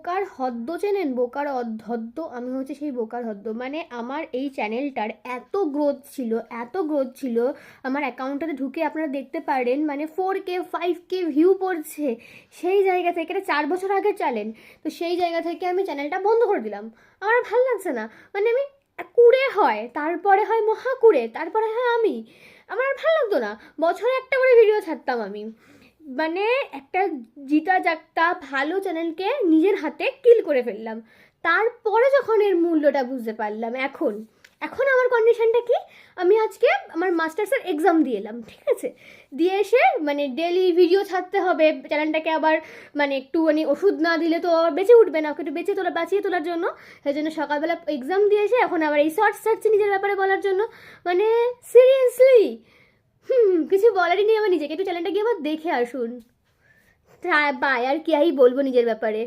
বোকার হদ্দ চেনেন? বোকার হদ্দ, আমি হচ্ছে সেই বোকার হদ্দ। মানে আমার এই চ্যানেলটার এত গ্রোথ ছিল, এত গ্রোথ ছিল, আমার অ্যাকাউন্টটাতে ঢুকে আপনারা দেখতে পারেন মানে four K five K view পড়ছে। সেই জায়গা থেকে, এটা চার বছর আগের চ্যানেল তো সেই জায়গা থেকে আমি চ্যানেলটা বন্ধ করে দিলাম। আমার ভালো লাগছে না। মানে আমি কুড়ে হয়, তারপরে হয় মহাকুড়ে, তারপরে হয় আমি। আমার আর ভালো লাগতো না। বছরে একটা করে ভিডিও ছাড়তাম আমি। মানে একটা জিতা জাগতা ভালো চ্যানেলকে নিজের হাতে কিল করে ফেললাম। তারপরে যখন এর মূল্যটা বুঝতে পারলাম, এখন এখন আমার কন্ডিশনটা কি? আমি আজকে আমার মাস্টার্সের এক্সাম দিয়ে এলাম, ঠিক আছে? দিয়ে এসে মানে ডেলি ভিডিও ছাড়তে হবে চ্যানেলটাকে আবার মানে একটু মানে ওষুধ না দিলে তো আবার বেঁচে উঠবে না, ওকে একটু বেঁচে তোলা, বাঁচিয়ে তোলার জন্য। সেই জন্য সকালবেলা এক্সাম দিয়ে এসে এখন আবার এই শর্টস ছাড়ছি নিজের ব্যাপারে বলার জন্য। মানে সিরিয়াসলি বলারই নেই আমার নিজেকে একটু চ্যানেলটা গিয়ে আবার দেখে আসুন। বাই আর কি বলব নিজের ব্যাপারে।